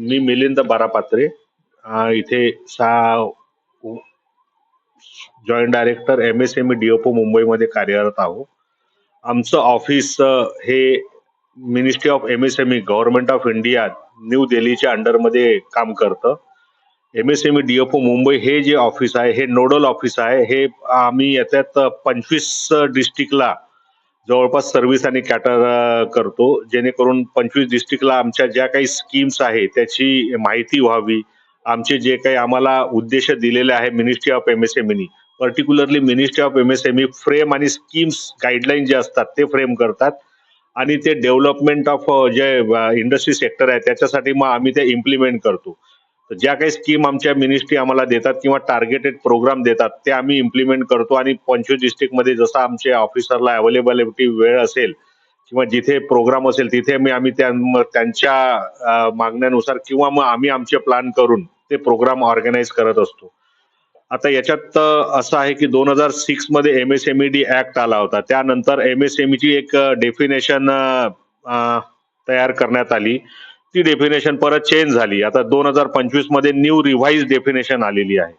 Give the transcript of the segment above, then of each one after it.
मी मिलिंद बारापात्रे इथे सा joint director M S M E D F O मुंबईमध्ये कार्यरत आहो. आमचं ऑफिस हे ministry of M S M E government of India new दिल्लीच्या अंडरमध्ये काम करतं. M S M E D F O Mumbai हे जे ऑफिस आहे हे नोडल ऑफिस आहे हे आम्ही याच्यात पंचवीस डिस्ट्रिक्टला जवळपास सर्व्हिस आणि कॅटर करतो. जेणेकरून पंचवीस डिस्ट्रिक्टला आमच्या ज्या काही स्कीम्स आहे त्याची माहिती व्हावी. आमचे जे काही आम्हाला उद्देश दिलेले आहे ministry of M S M particularly ministry of M S M frame आणि स्कीम्स गाईडलाईन जे असतात ते फ्रेम करतात. आणि ते डेव्हलपमेंट ऑफ जे इंडस्ट्री सेक्टर आहे त्याच्यासाठी मग आम्ही ते इम्प्लिमेंट करतो. ज्या काही स्कीम आमच्या मिनिस्ट्री आम्हाला देतात किंवा टार्गेटेड प्रोग्राम देतात ते आम्ही इम्प्लिमेंट करतो आणि पंचवीस डिस्ट्रिक्टमध्ये जसं आमच्या ऑफिसरला अवेलेबिलिटी वेळ असेल किंवा जिथे प्रोग्राम असेल तिथे मी आम्ही त्यांच्या मागण्यानुसार किंवा मग आम्ही आमचे प्लॅन करून ते प्रोग्राम ऑर्गनाईज करत असतो. आता याच्यात असं आहे की दोन हजार सिक्समध्ये M S M D act आला होता. त्यानंतर एम एस एम ची एक डेफिनेशन तयार करण्यात आली. ती डेफिनेशन परत चेंज झाली. आता दोन हजार पंचवीसमध्ये न्यू रिव्हाइज डेफिनेशन आलेली आहे.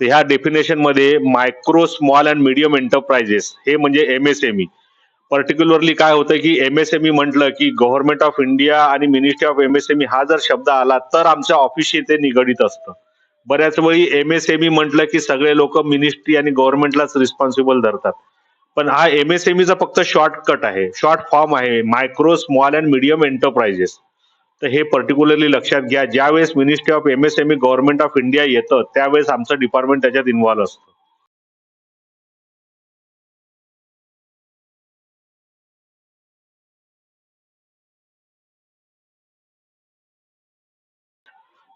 तर ह्या डेफिनेशनमध्ये micro small and medium enterprises हे म्हणजे M S M E particularly काय होतं की एम एस एम ई म्हटलं की गव्हर्नमेंट ऑफ इंडिया आणि ministry of M S M E हा जर शब्द आला तर आमच्या ऑफिसशी ते निगडीत असतं. बऱ्याच वेळी एम एस एम ई म्हटलं की सगळे लोक मिनिस्ट्री आणि गव्हर्नमेंटलाच रिस्पॉन्सिबल धरतात. पण हा एम एस एम चा फक्त शॉर्टकट आहे. शॉर्ट फॉर्म आहे. Micro small and medium enterprises तर हे पर्टिक्युलरली लक्षात घ्या ज्यावेळेस ministry of M S M E government of India येतं त्यावेळेस आमचं डिपार्टमेंट त्याच्यात इन्व्हॉल्व्ह असतं.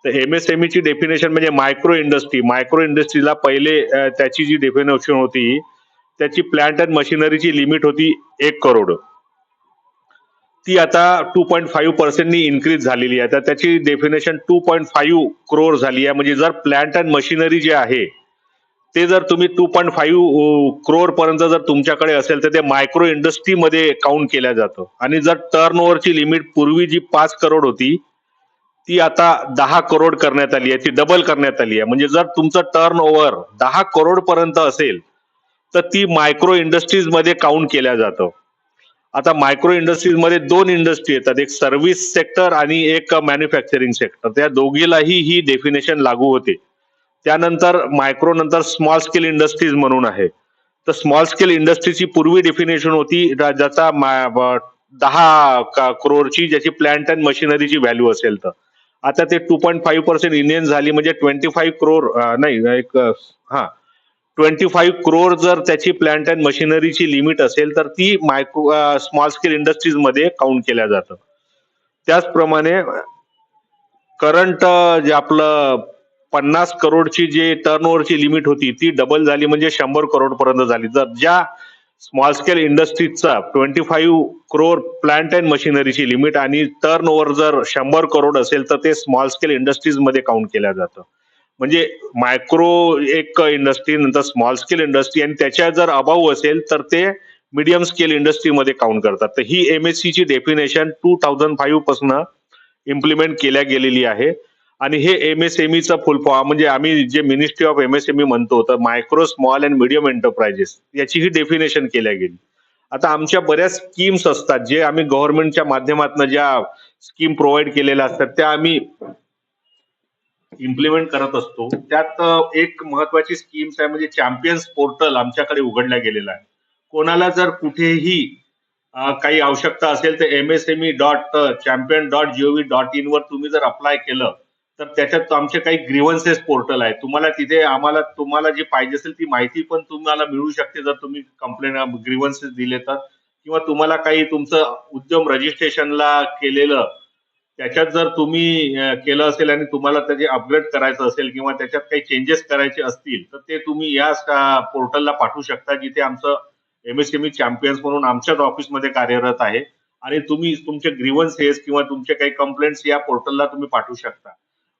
तर एम एस एम ची डेफिनेशन म्हणजे मायक्रो इंडस्ट्री मायक्रो इंडस्ट्रीला पहिले त्याची जी डेफिनेशन होती त्याची प्लांट अँड मशिनरीची लिमिट होती एक करोड. ती आता टू पॉईंट फाईव्ह पर्सेंटनी इन्क्रीज झालेली आहे. तर त्याची definition two point five crore झाली आहे. म्हणजे जर प्लांट अँड मशिनरी जे आहे ते जर तुम्ही टू पॉईंट फाईव्ह क्रोर पर्यंत जर तुमच्याकडे असेल तर ते मायक्रो इंडस्ट्रीमध्ये काउंट केल्या जातं. आणि जर टर्न ओव्हरची लिमिट पूर्वी जी पाच करोड होती ती आता दहा करोड करण्यात आली आहे. ती डबल करण्यात आली आहे. म्हणजे जर तुमचं टर्न ओव्हर दहा करोड पर्यंत असेल तर ती मायक्रो इंडस्ट्रीजमध्ये काउंट केल्या जातं. आता मायक्रो इंडस्ट्रीजमध्ये दोन इंडस्ट्री येतात. एक सर्व्हिस सेक्टर आणि एक मॅन्युफॅक्चरिंग सेक्टर त्या दोघीलाही ही डेफिनेशन लागू होते. त्यानंतर मायक्रो नंतर स्मॉल स्केल इंडस्ट्रीज म्हणून आहे. तर स्मॉल स्केल इंडस्ट्रीची पूर्वी डेफिनेशन होती ज्याचा दहा क- करोडची ज्याची प्लांट अँड मशिनरीची व्हॅल्यू असेल तर. आता ते two point five percent Indian झाली म्हणजे ट्वेंटी फाईव्ह क्रोर नाही एक हा ट्वेंटी फाईव्ह क्रोर जर त्याची प्लांट अँड मशिनरीची लिमिट असेल तर ती मायक्रो स्मॉल स्केल इंडस्ट्रीजमध्ये काउंट केल्या जातं. त्याचप्रमाणे करंट जे आपलं पन्नास करोडची जे टर्न ओव्हरची लिमिट होती ती डबल झाली म्हणजे शंभर करोडपर्यंत झाली. जर ज्या small scale इंडस्ट्रीजचा twenty five crore plant and मशिनरीची limit आणि टर्न ओव्हर जर शंभर करोड असेल तर ते स्मॉल स्केल इंडस्ट्रीजमध्ये काउंट केल्या जातं. म्हणजे मायक्रो एक इंडस्ट्री नंतर स्मॉल स्केल इंडस्ट्री आणि त्याच्या जर अभाव असेल तर ते मीडियम स्केल इंडस्ट्रीमध्ये काउंट करतात. तर ही एम एस ची डेफिनेशन टू थाउजंड फाईव्हपासून इम्प्लिमेंट केल्या गेलेली आहे. आणि हे एम एस एम ईचा फुल फॉर्म म्हणजे आम्ही जे ministry of M S M E म्हणतो तर micro small and medium enterprises याची ही डेफिनेशन केल्या गेली. आता आमच्या बऱ्याच स्कीम्स असतात जे आम्ही गव्हर्नमेंटच्या माध्यमातून ज्या स्कीम प्रोव्हाइड केलेल्या असतात त्या आम्ही इम्प्लिमेंट करत असतो. त्यात एक महत्वाची स्कीम्स आहे म्हणजे चॅम्पियन्स पोर्टल आमच्याकडे उघडल्या गेलेलं आहे. कोणाला जर कुठेही काही आवश्यकता असेल तर M S M E dot champion dot G O V dot in वर तुम्ही जर अप्लाय केलं तर त्याच्यात आमचे काही ग्रीवन्सेस पोर्टल आहे तुम्हाला तिथे आम्हाला तुम्हाला जी पाहिजे असेल ती माहिती पण तुम्हाला मिळू शकते जर तुम्ही कंप्लेंट ग्रीवन्सेस दिले तर. किंवा तुम्हाला काही तुमचं उद्यम रजिस्ट्रेशनला केलेलं त्याच्यात जर तुम्ही केलं असेल आणि तुम्हाला त्याचे अपग्रेड करायचं असेल किंवा त्याच्यात काही चेंजेस करायचे असतील तर ते तुम्ही या पोर्टलला पाठवू शकता जिथे आमचं एमएसएमई चॅम्पियन्स म्हणून आमच्याच ऑफिसमध्ये कार्यरत आहे. आणि तुम्ही तुमचे ग्रीवन्सेस किंवा तुमचे काही कंप्लेंट्स या पोर्टलला तुम्ही पाठवू शकता.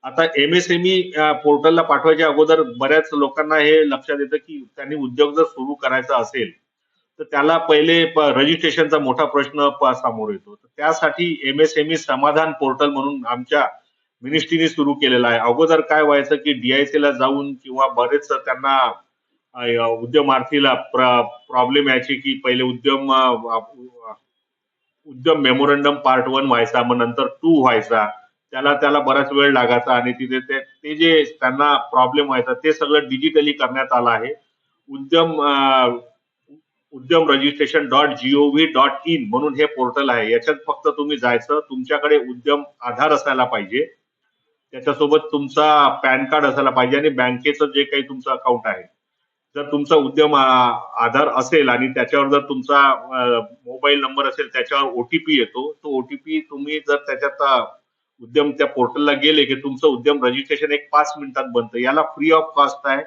आता एमएसएमई पोर्टलला पाठवायच्या अगोदर बऱ्याच लोकांना हे लक्षात येतं की त्यांनी उद्योग जर सुरू करायचा असेल तर त्याला पहिले रजिस्ट्रेशनचा मोठा प्रश्न प- समोर येतो. तर त्यासाठी ई समाधान पोर्टल म्हणून आमच्या मिनिस्ट्रीने सुरू केलेला आहे. अगोदर काय व्हायचं की डीआयसीला ला जाऊन किंवा बरेच त्यांना उद्यमार्थीला प्रॉब्लेम यायचे की पहिले उद्यम उद्यम मेमोरंडम पार्ट वन व्हायचा मग नंतर टू व्हायचा. त्याला त्याला बराच वेळ लागायचा आणि तिथे ते ते जे त्यांना प्रॉब्लेम व्हायचा ते सगळं डिजिटली करण्यात आलं आहे. Udyam Udyam registration dot G O V dot in म्हणून हे पोर्टल आहे. याच्यात फक्त तुम्ही जायचं तुमच्याकडे उद्यम आधार असायला पाहिजे. त्याच्यासोबत तुमचा पॅन कार्ड असायला पाहिजे आणि बँकेचं जे काही तुमचं अकाउंट आहे. जर तुमचा उद्यम आधार असेल आणि त्याच्यावर जर तुमचा मोबाईल नंबर असेल त्याच्यावर ओटीपी येतो तो ओटीपी तुम्ही जर त्याच्यात उद्यम त्या पोर्टलला गेले की तुमचं उद्यम रजिस्ट्रेशन एक पाच मिनिटात बनतं. याला फ्री ऑफ कॉस्ट आहे.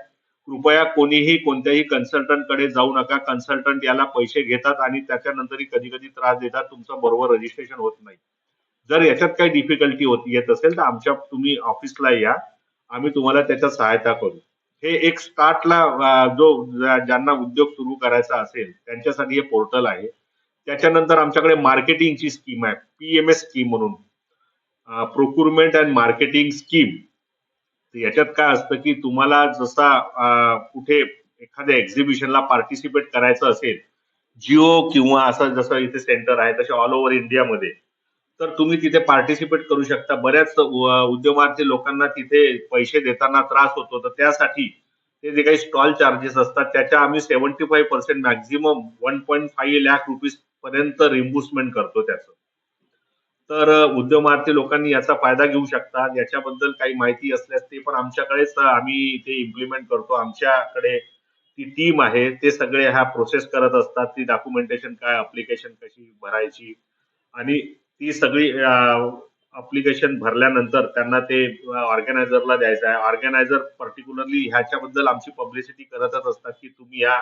कृपया कोणीही कोणत्याही कन्सल्टंटकडे जाऊ नका. कन्सल्टंट याला पैसे घेतात आणि त्याच्यानंतरही कधी कधी त्रास देतात. तुमचं बरोबर रजिस्ट्रेशन होत नाही. जर याच्यात काही डिफिकल्टी होत येत असेल तर आमच्या तुम्ही ऑफिसला या. आम्ही तुम्हाला त्याच्यात सहायता करू. हे एक स्टार्टला जो ज्या- ज्यांना उद्योग सुरू करायचा असेल त्यांच्यासाठी हे पोर्टल आहे. त्याच्यानंतर आमच्याकडे मार्केटिंगची स्कीम आहे. पीएमएस स्कीम म्हणून. प्रोक्युरमेंट अँड मार्केटिंग स्कीम याच्यात काय असतं की तुम्हाला जसा कुठे एखाद्या एक्झिबिशनला पार्टिसिपेट करायचं असेल जिओ किंवा असं जसं इथे सेंटर आहे तसे ऑल ओव्हर इंडियामध्ये तर तुम्ही तिथे पार्टिसिपेट करू शकता. बऱ्याच उ- उद्यमार्थी लोकांना तिथे पैसे देताना त्रास होतो. तर त्यासाठी ते जे काही स्टॉल चार्जेस असतात त्याच्या आम्ही seventy five percent maximum one point five lakh rupees पर्यंत रिम्बुर्समेंट करतो त्याचं. तर उद्यमार्थी लोकांनी याचा फायदा घेऊ शकतात. याच्याबद्दल काही माहिती असल्यास ते पण आमच्याकडेच आम्ही ते इम्प्लिमेंट करतो. आमच्याकडे ती टीम आहे ते सगळे ह्या प्रोसेस करत असतात. ती डॉक्युमेंटेशन काय अप्लिकेशन कशी भरायची आणि ती सगळी अप्लिकेशन भरल्यानंतर त्यांना ते ऑर्गनायझरला द्यायचं आहे. ऑर्गनायझर पर्टिक्युलरली ह्याच्याबद्दल आमची पब्लिसिटी करतच असतात की तुम्ही या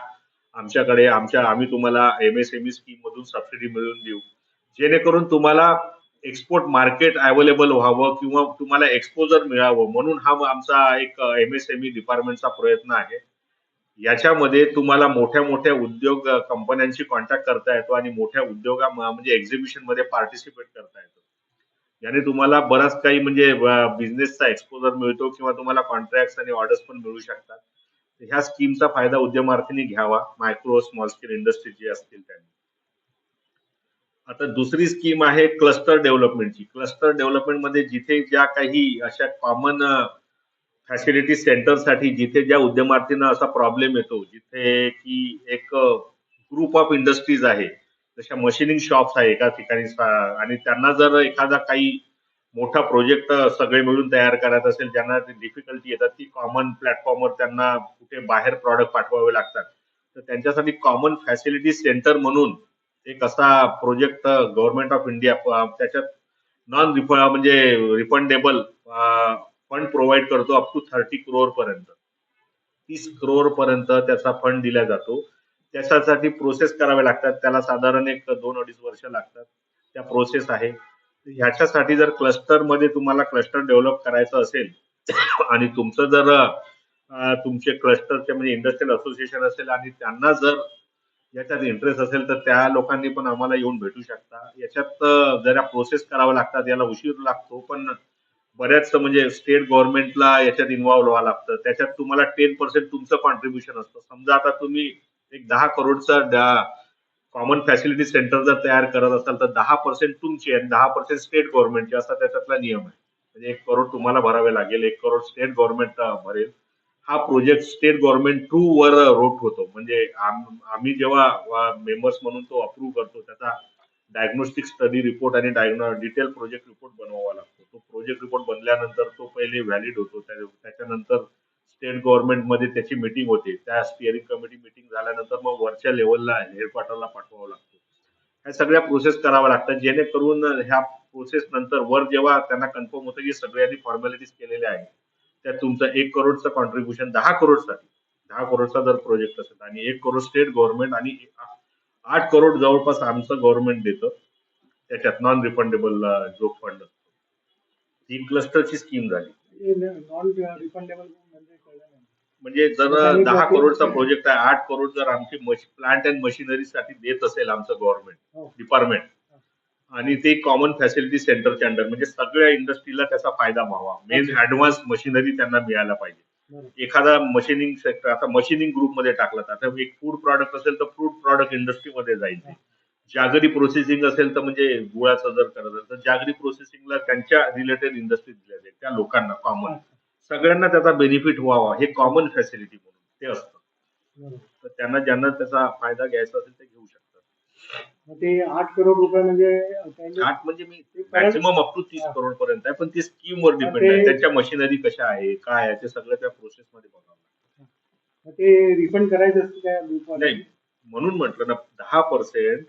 आमच्याकडे आमच्या आम्ही तुम्हाला M S M E scheme मधून सबसिडी मिळवून देऊ. जेणेकरून तुम्हाला एक्सपोर्ट मार्केट अवेलेबल व्हावं किंवा तुम्हाला एक्सपोजर मिळावं म्हणून हा आमचा एक uh, एमएसएमई डिपार्टमेंटचा प्रयत्न आहे. याच्यामध्ये तुम्हाला मोठ्या मोठ्या उद्योग uh, कंपन्यांशी कॉन्टॅक्ट करता येतो आणि मोठ्या उद्योगा म्हणजे एक्झिबिशनमध्ये पार्टिसिपेट करता येतो. याने तुम्हाला बराच काही म्हणजे uh, बिझनेसचा एक्सपोजर मिळतो किंवा तुम्हाला कॉन्ट्रॅक्ट आणि ऑर्डर्स पण मिळू शकतात. ह्या स्कीमचा फायदा उद्यमार्थींनी घ्यावा मायक्रो स्मॉल स्केल इंडस्ट्री जे असतील त्यांनी. आता दुसरी स्कीम आहे क्लस्टर डेव्हलपमेंटची क्लस्टर डेव्हलपमेंटमध्ये जिथे ज्या काही अशा कॉमन फॅसिलिटी सेंटरसाठी जिथे ज्या उद्यमार्थींना असा प्रॉब्लेम येतो जिथे की एक ग्रुप ऑफ इंडस्ट्रीज आहे. जशा मशिनिंग शॉप्स आहे एका ठिकाणी आणि त्यांना जर एखादा काही मोठा प्रोजेक्ट सगळे मिळून तयार करायचा असेल ज्यांना डिफिकल्टी येतात ती कॉमन प्लॅटफॉर्मवर त्यांना कुठे बाहेर प्रॉडक्ट पाठवावे लागतात. तर त्यांच्यासाठी कॉमन फॅसिलिटी सेंटर म्हणून एक असा प्रोजेक्ट गव्हर्नमेंट ऑफ इंडिया त्याच्यात नॉन रिफ म्हणजे रिफंडेबल फंड प्रोव्हाइड करतो अप टू थर्टी क्रोअर पर्यंत. तीस क्रोअर पर्यंत त्याचा फंड दिला जातो. त्याच्यासाठी प्रोसेस करावे लागतात. त्याला साधारण एक दोन अडीच वर्ष लागतात. त्या प्रोसेस आहे. ह्याच्यासाठी जर क्लस्टरमध्ये तुम्हाला क्लस्टर डेव्हलप करायचं असेल आणि तुमचं जर तुमचे क्लस्टरचे म्हणजे इंडस्ट्रियल असोसिएशन असेल आणि त्यांना जर याच्यात इंटरेस्ट असेल तर त्या लोकांनी पण आम्हाला येऊन भेटू शकता. याच्यात जरा प्रोसेस करावं लागतात याला उशीर लागतो पण बऱ्याच म्हणजे स्टेट गव्हर्नमेंटला याच्यात इन्व्हॉल्व्ह व्हावं लागतं. त्याच्यात तुम्हाला टेन पर्सेंट तुमचं कॉन्ट्रीब्युशन असतं. समजा आता तुम्ही एक दहा करोडचा कॉमन फॅसिलिटी सेंटर जर तयार करत असाल तर दहा पर्सेंट तुमचे आणि दहा पर्सेंट स्टेट गव्हर्नमेंटचे असा त्याच्यातला नियम आहे. म्हणजे एक करोड तुम्हाला भरावे लागेल एक करोड स्टेट गव्हर्नमेंट भरेल. हा प्रोजेक्ट स्टेट गव्हर्नमेंट थ्रू वर रोट होतो. म्हणजे आम- आम्ही जेव्हा मेंबर्स म्हणून तो अप्रूव्ह करतो त्याचा डायग्नोस्टिक स्टडी रिपोर्ट आणि डिटेल प्रोजेक्ट रिपोर्ट बनवावा लागतो. तो प्रोजेक्ट रिपोर्ट बनल्यानंतर तो पहिले व्हॅलिड होतो. त्या- त्याच्यानंतर स्टेट गव्हर्नमेंटमध्ये त्याची मिटिंग होते. त्या स्टिअरिंग कमिटी मिटिंग झाल्यानंतर मग वरच्या लेवलला हेडक्वार्टरला पाठवावा लागतो. ह्या सगळ्या प्रोसेस कराव्या लागतात. जेणेकरून ह्या प्रोसेस नंतर वर जेव्हा त्यांना कन्फर्म होतं की सगळ्यांनी फॉर्मॅलिटीज केलेल्या आहेत त्यात तुमचं एक करोडचं कॉन्ट्रीब्युशन दहा करोडसाठी. दहा करोडचा जर प्रोजेक्ट असेल आणि एक करोड स्टेट गव्हर्नमेंट आणि आठ करोड जवळपास आमचं गव्हर्नमेंट देतं त्याच्यात नॉन रिफंडेबल जो फंड असतो. ही क्लस्टरची स्कीम झाली. नॉन रिफंडेबल म्हणजे म्हणजे जर आणि दहा करोडचा प्रोजेक्ट आहे आठ करोड जर आमची प्लांट अँड मशिनरीसाठी देत असेल आमचं गव्हर्नमेंट हो. डिपार्टमेंट आणि ते कॉमन फॅसिलिटी सेंटरच्या अंडर म्हणजे सगळ्या इंडस्ट्रीला त्याचा फायदा व्हावा. मेन ऍडव्हान्स मशिनरी त्यांना मिळायला पाहिजे. एखादा मशिनिंग सेक्टर आता मशिनिंग ग्रुपमध्ये टाकला तर आता एक फूड प्रॉडक्ट असेल तर फूड प्रॉडक्ट इंडस्ट्रीमध्ये जाईल. जागरी प्रोसेसिंग असेल तर म्हणजे गुळाचं जर करत असेल तर जागरी प्रोसेसिंगला त्यांच्या रिलेटेड इंडस्ट्री दिल्या जाईल त्या लोकांना कॉमन सगळ्यांना त्याचा बेनिफिट व्हावा हे कॉमन फॅसिलिटी म्हणून. ते असतं. तर त्यांना ज्यांना त्याचा फायदा घ्यायचा असेल ते घेऊ शकतात. मग ते आठ करोड रुपये म्हणजे आठ म्हणजे मी मॅक्सिमम अप टू तीस हा. करोड पर्यंत आहे पण ती स्कीम वर डिपेंड ते- आहे त्यांच्या मशिनरी कशा आहे काय आहे ते सगळं त्या प्रोसेस मध्ये बघावं लागतं. मग ते रिफंड करायचं असतं त्या नाही म्हणून म्हटलं ना दहा पर्सेंट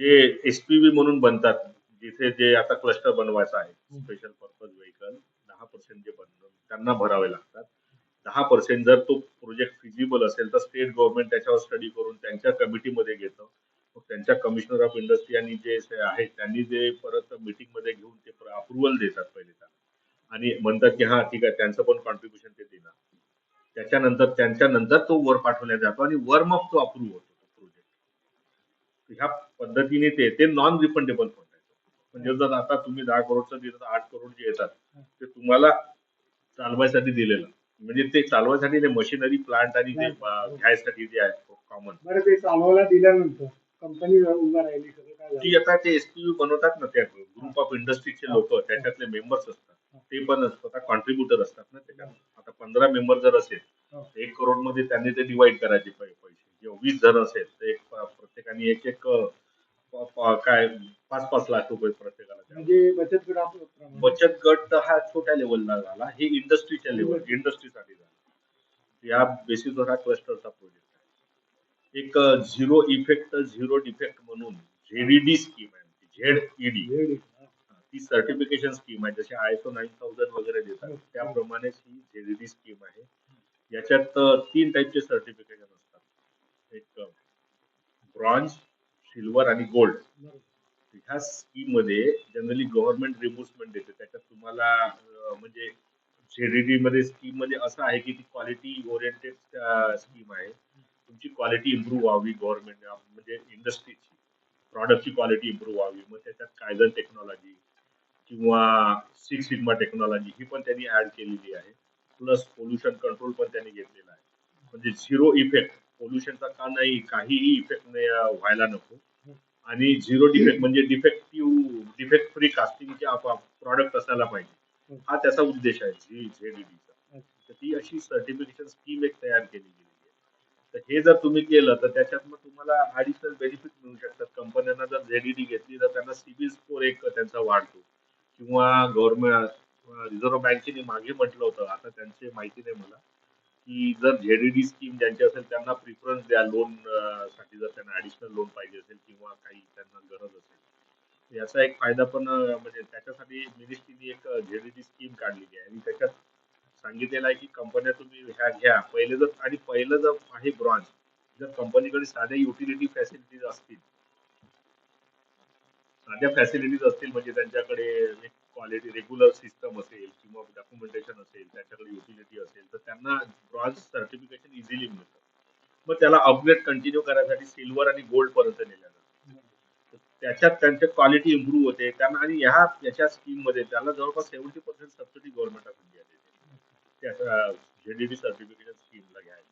जे एसपीव्ही म्हणून बनतात जिथे जे आता क्लस्टर बनवायचा आहे स्पेशल पर्पज व्हेकल दहा पर्सेंट जे बनवून त्यांना भरावे लागतात दहा पर्सेंट जर तो प्रोजेक्ट फिजिबल असेल तर स्टेट गव्हर्नमेंट त्याच्यावर स्टडी करून त्यांच्या कमिटीमध्ये घेतं. मग त्यांच्या कमिशनर ऑफ इंडस्ट्री आणि जे आहेत त्यांनी जे परत मीटिंगमध्ये घेऊन ते अप्रुव्हल देतात पहिले आणि म्हणतात की हा ठीक आहे त्यांचं पण कॉन्ट्रीब्युशन ते देणार. त्याच्यानंतर त्यांच्या नंतर तो वर पाठवला जातो आणि वर मग तो अप्रूव्ह होतो प्रोजेक्ट ह्या पद्धतीने ते ते नॉन रिफंडेबल फंड आहे म्हणजे जर आता तुम्ही दहा करोडचं दिलं तर आठ करोड जे येतात ते तुम्हाला चालवायसाठी दिलेलं. म्हणजे ते चालवायसाठी ते मशिनरी प्लांट आणि ते घ्यायसाठी जे आहे कॉमन बरं ते चालवायला दिल्यानंतर कंपनी उभा राहिली सगळं काय झालं? ती आता ते एसपीयू बनवतात ना त्या ग्रुप ऑफ इंडस्ट्रीचे लोक त्याच्यातले मेंबर्स असतात. ते पण स्वतः कॉन्ट्रीब्युटर असतात ना त्याच्यात. आता पंधरा मेंबर जर असेल. तर एक करोडमध्ये त्यांनी ते डिवाइड करायचे पै- पैसे. जेव्हा वीस जण असेल तर एक प्रत्येकाने एक एक अं, काय पाच पाच लाख रुपये प्रत्येकाला. म्हणजे बचत गटाप्रमाणे बचत गट हा छोट्या लेवलला झाला. हे इंडस्ट्रीच्या लेवल इंडस्ट्रीसाठी झाला. या बेसिसवर हा क्लस्टरचा प्रोजेक्ट आहे. एक झिरो इफेक्ट झिरो डिफेक्ट म्हणून झेडीडी स्कीम आहे. झेड ईडी वेळ आहे. ती सर्टिफिकेशन स्कीम आहे. जसे आयसो नाईन थाउजंड वगैरे देतात त्याप्रमाणेच ही झेडीडी स्कीम आहे. याच्यात तीन टाईपचे सर्टिफिकेशन असतात. एक ब्रॉन्झ सिल्वर आणि गोल्ड. ह्या स्कीममध्ये जनरली गव्हर्नमेंट रिम्बर्समेंट देते. त्याच्यात तुम्हाला म्हणजे झेडीडी मध्ये स्कीममध्ये असं आहे की ती क्वालिटी ओरिएंटेड स्कीम आहे. तुमची क्वालिटी इम्प्रूव्ह व्हावी गव्हर्नमेंट म्हणजे इंडस्ट्रीची प्रॉडक्टची क्वालिटी इम्प्रूव्ह व्हावी. मग त्याच्यात कायझन टेक्नॉलॉजी किंवा सिक्स सिग्मा टेक्नॉलॉजी ही पण त्यांनी ऍड केलेली आहे. प्लस पोल्युशन कंट्रोल पण त्यांनी घेतलेला आहे. म्हणजे झिरो इफेक्ट पोल्युशनचा का नाही काहीही इफेक्ट व्हायला नको. आणि झिरो डिफेक्ट म्हणजे डिफेक्टिव्ह डिफेक्ट फ्री कास्टिंगचे प्रॉडक्ट असायला पाहिजे. हा त्याचा उद्देश आहे झी झेडीडीचा तर ती अशी सर्टिफिकेशन स्कीम एक तयार केली गेली आहे. तर हे जर तुम्ही केलं तर त्याच्यात मग तुम्हाला ऍडिशनल बेनिफिट मिळू शकतात. कंपन्यांना जर झेडीडी घेतली तर त्यांना सिबिल स्कोर एक त्यांचा वाढतो. किंवा गव्हर्नमेंट रिझर्व्ह बँकेने मागे म्हटलं होतं. आता त्यांची माहिती नाही मला. की जर झेडीडी स्कीम ज्यांची असेल त्यांना प्रिफरन्स द्या लोनसाठी जर त्यांना ऍडिशनल लोन पाहिजे असेल किंवा काही त्यांना गरज असेल. याचा एक फायदा पण म्हणजे त्याच्यासाठी मिनिस्ट्रीने एक झेडीडी स्कीम काढलेली आहे. आणि त्याच्यात सांगितलेलं आहे की कंपन्या तुम्ही ह्या घ्या. पहिले जर आणि पहिलं जर आहे ब्रॉन्च जर कंपनीकडे साध्या युटिलिटी फॅसिलिटीज असतील साध्या फॅसिलिटीज असतील म्हणजे त्यांच्याकडे क्वालिटी रेग्युलर सिस्टम असेल किंवा डॉक्युमेंटेशन असेल त्याच्याकडे युटिलिटी असेल तर त्यांना ब्रॉन्झ सर्टिफिकेशन इझिली मिळतं. मग त्याला अपग्रेड कंटिन्यू करायसाठी सिल्वर आणि गोल्ड पर्यंत नेल्या जातं त्याच्यात त्यांची क्वालिटी इम्प्रूव्ह होते. त्यांना आणि ह्या याच्या स्कीममध्ये त्याला जवळपास seventy percent subsidy government of India देते. त्याचा झेडीडी सर्टिफिकेशन स्कीमला घ्यायला.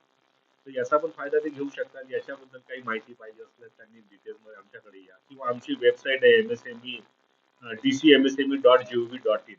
तर याचा पण फायदा ते घेऊ शकतात. याच्याबद्दल काही माहिती पाहिजे असल्यास त्यांनी डिटेल्समध्ये आमच्याकडे या. किंवा आमची वेबसाईट आहे M S M E D